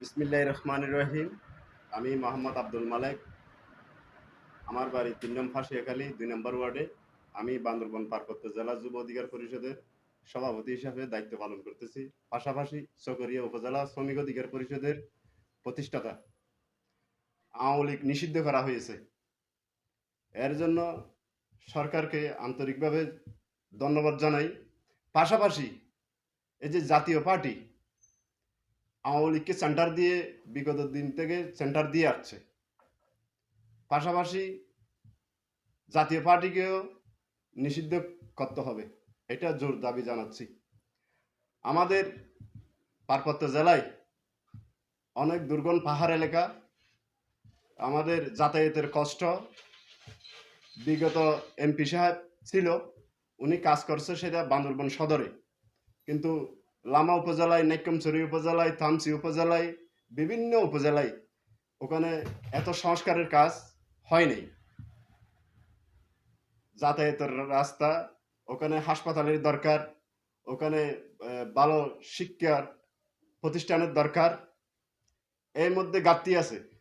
বিসমিল্লাহ রহমান রহিম। আমি মোহাম্মদ আব্দুল মালেক। আমার বাড়ি তিন নম্বর ফাঁসিয়াখালী, দুই নম্বর ওয়ার্ডে। আমি বান্দরবন পার্বত্য জেলা যুব অধিকার পরিষদের সভাপতি হিসাবে দায়িত্ব পালন করতেছি। পাশাপাশি চকরিয়া উপজেলা শ্রমিক অধিকার পরিষদের প্রতিষ্ঠাতা। আওয়ামী লীগ নিষিদ্ধ করা হয়েছে। এর জন্য সরকারকে আন্তরিকভাবে ধন্যবাদ জানাই। পাশাপাশি এই যে জাতীয় পার্টি আওয়ামী লীগকে সেন্টার দিয়ে বিগত দিন থেকে সেন্টার দিয়ে আসছে। পাশাপাশি জাতীয় পার্টিকেও নিষিদ্ধ করতে হবে, এটা জোর দাবি জানাচ্ছি। আমাদের পার্বত্য জেলায় অনেক দুর্গম পাহাড় এলাকা, আমাদের যাতায়াতের কষ্ট বিগত এমপি সাহেব ছিল, উনি কাজ করছে সেটা বান্দরবন সদরে। কিন্তু লামা উপজেলায় নাইকমছড়ি উপজেলায়, থামসি উপজেলায়, বিভিন্ন উপজেলায়। ওখানে এত সংস্কারের কাজ হয়নি যাতায়াতের রাস্তা, ওখানে হাসপাতালের দরকার, ওখানে ভালো শিক্ষার প্রতিষ্ঠানের দরকার। এর মধ্যে ঘাটতি আছে।